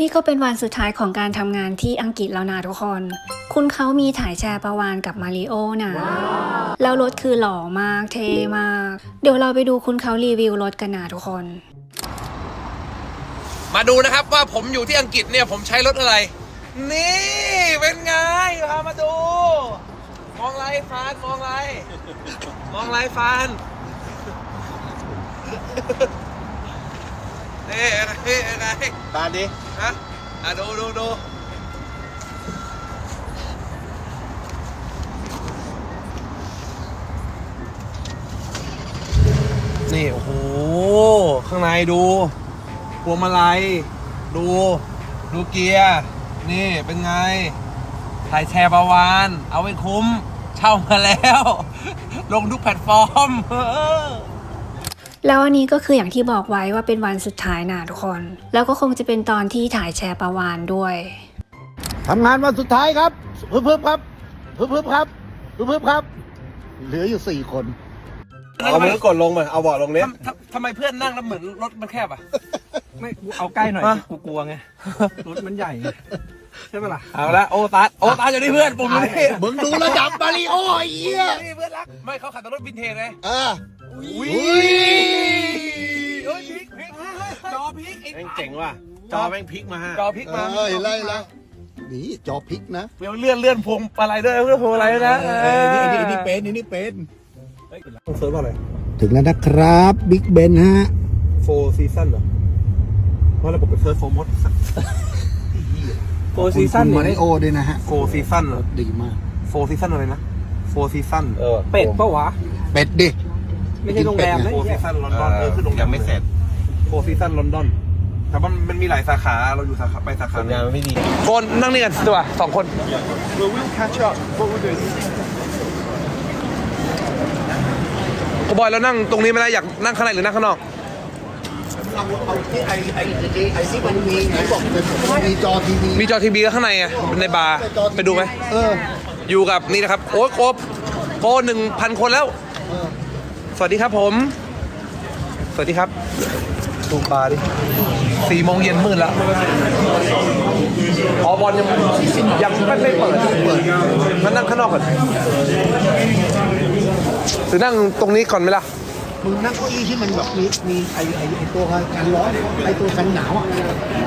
นี่ก็เป็นวันสุดท้ายของการทำงานที่อังกฤษแล้วนะทุกคน คุณเขามีถ่ายแชร์ประวานกับมาริโอนะแล้วรถคือหล่อมากเท่มาก เดี๋ยวเราไปดูคุณเขารีวิวรถกันนะทุกคน มาดูนะครับว่าผมอยู่ที่อังกฤษเนี่ยผมใช้รถอะไร นี่เป็นไงพามาดู มองไรฟานมองไร มองไรฟาน นี่ไงไงตาดิฮะอะดูดูดูนี่ โอ้โห ข้างในดูพวงมาลัย ดู ดูเกียร์ นี่เป็นไง ถ่ายแชร์ประวาน เอาไว้คุ้ม เช่ามาแล้ว ลงทุกแพลตฟอร์มเออ แล้วอันนี้ก็คืออย่างที่บอกไว้ว่าเป็นวันสุดท้ายนะทุกคน แล้วก็คงจะเป็นตอนที่ถ่ายแชร์ประวานด้วยทำงานวันสุดท้ายครับพึบพึบครับพึบพึบครับพึบพึบครับ เหลืออยู่สี่คนเอามือกดลงมาเอาเบาะลงเนี้ยทำทำทำไมเพื่อนนั่งแล้วเหมือนรถมันแคบอะไม่กูเอาใกล้หน่อยฮะกูกลัวไงรถมันใหญ่ไงใช่ปะล่ะเอาละโอตัสโอตัสอยู่นี่เพื่อนปุ่มนี้มึงดูระดับมาริโอไอ้เหี้ยนี่เพื่อนรักไม่เขาขับแต่รถวินเทจไงอ่า อุ้ยเฮ้ยพลิกพลิกจอพลิกไอ้แม่งเจ๋งว่ะจอแม่งพลิกมาฮะจอพลิกเอมาอเห็นไรแล้วนี่จอพลิกนะเลื่อนเลื่อนเลื่อนพวงอะไรด้วยเลื่อนพวงอะไรด้วยนะเออนี่นี่นี่เป็นนี่นี่เป็นต้องเซิร์ฟอะไรถึงแล้วนะครับบิ๊กเบนฮะโฟร์ซีซั่นเหรอเพราะระบบเป็นเซิร์ฟโฟร์มดโฟซีซั่นมาริโอด้วยนะฮะโฟร์ซีซั่นเหรอดีมากโฟร์ซีซั่นอะไรนะโฟร์ซีซั่นเออเป็ดปะวะ เป็ดดิ ไม่ใช่โรงแรมนะโฟร์ซีซั่นลอนดอนเออคือโรงแรมยังไม่เสร็จโฟร์ซีซั่นลอนดอนแต่มันมันมีหลายสาขา เราอยู่สาขา ไปสาขาสัญญาณมันไม่ดีโฟนนั่งนี่กันตัวสองคนกูบอยแล้วนั่งตรงนี้ไม่ได้อยากนั่งข้างในหรือนั่งข้างนอก เอาเอาที่ไอไอไอที่มันมีไหนบอกเป็นมีจอทีวีมีจอทีวีข้างในไงในบาร์ไปดูไหมเออ อยู่กับนี่นะครับ โอ้ยโกบโกหนึ่งพันคนแล้วเออ สวัสดีครับผม สวัสดีครับดูบาร์ดิสี่โมงเย็นมืดแล้วอ๋อบอลยังยังไม่ไม่เปิดมันนั่งข้างนอกก่อนหรือนั่งตรงนี้ก่อนไหมล่ะมึงนั่งเก้าอี้ที่มันแบบมีมีไอไอไอตัวกันร้อนไอตัวกันหนาวอะ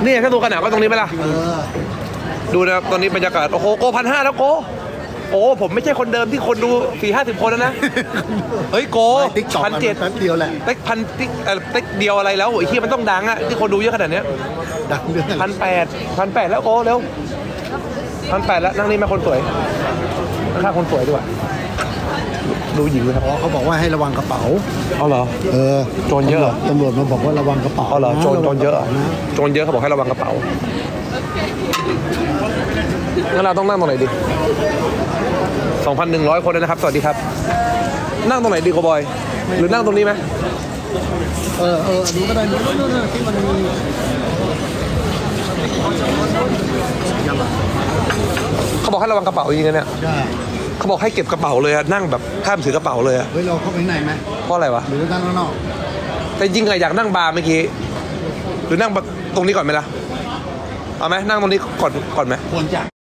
นี่ถ้าตัวกันหนาวก็ตรงนี้ไหมล่ะเออดูนะครับตอนนี้บรรยากาศโอ้โหโกพันห้าแล้วโก โอ้ผมไม่ใช่คนเดิมที่คนดูสี่ห้าสิบคนแล้วนะ เฮ้ยโกติ๊กต็อกพันเจ็ดแป๊บเดียวแหละเต็กพันติ๊กเอ่อเต็กเดียวอะไรแล้วไอ้ที่มันต้องดังอะที่คนดูเยอะขนาดเนี้ยดังเรื่องพันแปดพันแปดแล้วโกเร็วพันแปดแล้วนั่งนี่มาคนสวยนั่งข้างคนสวยด้วยดูหญิงเลยครับอ๋อเขาบอกว่าให้ระวังกระเป๋า เอาเหรอ เออโจรเยอะเหรอ ตำรวจมาบอกว่าระวังกระเป๋าเอาเหรอโจรโจรเยอะเหรอนะโจรเยอะเขาบอกให้ระวังกระเป๋างั้นเราต้องนั่งตรงไหนดี 2,100 คนเลยนะครับ สวัสดีครับ นั่งตรงไหนดีโกบอย หรือนั่งตรงนี้ไหมเออเออดูก็ได้นู่นนู่นนู่นที่มันมีเขาบอกให้ระวังกระเป๋าจริงๆเนี่ยใช่เขาบอกให้เก็บกระเป๋าเลยอะนั่งแบบห้ามถือกระเป๋าเลยอะเฮ้ยเราเข้าไปข้างในไหมเพราะอะไรวะหรือนั่งข้างนอกแต่จริงๆอะอยากนั่งบาร์เมื่อกี้หรือนั่งแบบตรงนี้ก่อนไหมล่ะเอาไหมนั่งตรงนี้ก่อนก่อนไหมควรจะ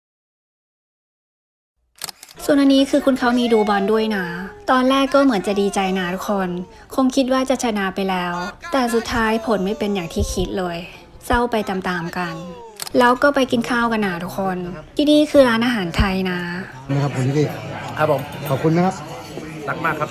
ส่วนอันนี้คือคุณเขามีดูบอลด้วยนะ ตอนแรกก็เหมือนจะดีใจนะทุกคน คงคิดว่าจะชนะไปแล้ว แต่สุดท้ายผลไม่เป็นอย่างที่คิดเลย เศร้าไปตามๆกัน แล้วก็ไปกินข้าวกันนะทุกคน ที่นี่คือร้านอาหารไทยนะ นะครับคุณพี่ครับผม ขอบคุณนะครับ รักมากครับ